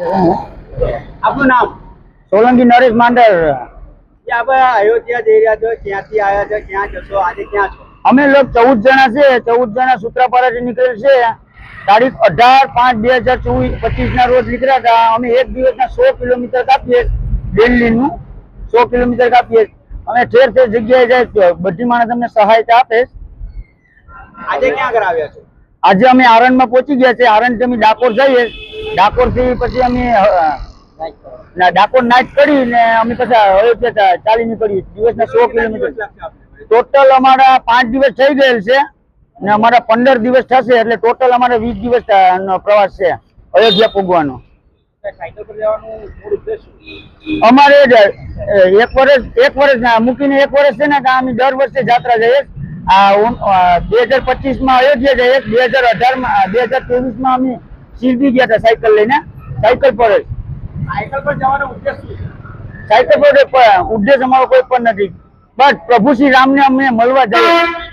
આપનું નામ? સોલંકી નરેશ માંડર. આપણે અયોધ્યા જઈ રહ્યા છો ક્યાંથી આવ્યા છો ક્યાં જશો આજે ક્યાં છો? અમે લોકો ચૌદ જણા છે ચૌદ જણા સૂત્રાપાડાથી નીકળેલ છે તારીખ અઢાર પાંચ બે હજાર ચોવીસ પચીસ ના રોજ નીકળ્યા હતા. અમે એક દિવસના સો કિલોમીટર કાપીએ દિલ્હીનું. સો કિલોમીટર કાપીએ. અમે ઠેર ઠેર જગ્યાએ જાય બધી માણસ અમને સહાયતા આપે આજે ક્યાં આગળ આવ્યા છો? આજે અમે આરણમાં પહોંચી ગયા છે આરણથી અમે ડાકોર જઈએ ડાકોરથી પછી અમે ના ડાકોર નાઇટ કરી ને અમે પછી અયોધ્યા ચાલી નીકળી દિવસના સો કિલોમીટર દિવસ? ટોટલ અમારા પાંચ દિવસ થઈ ગયેલ છે ને અમારા પંદર દિવસ થશે એટલે ટોટલ અમારે વીસ દિવસ પ્રવાસ છે અયોધ્યા પૂગવાનો? અમારે એક વર્ષ એક વર્ષ ના, મૂકીને એક વર્ષ છે ને કે અમે દર વર્ષે જાત્રા જઈએ આ બે હજાર પચીસમાં અયોધ્યા જઈએ બે હજાર અઢારમાં બે હજાર ત્રેવીસમાં અમે શિરડી ગયા હતા સાયકલ લઈને. સાયકલ પર જ. સાયકલ પર જવાનો ઉદ્દેશ સાયકલ પર ઉદ્દેશ અમારો કોઈ પણ નથી. બસ પ્રભુ શ્રી રામને અમને મળવા જઈએ.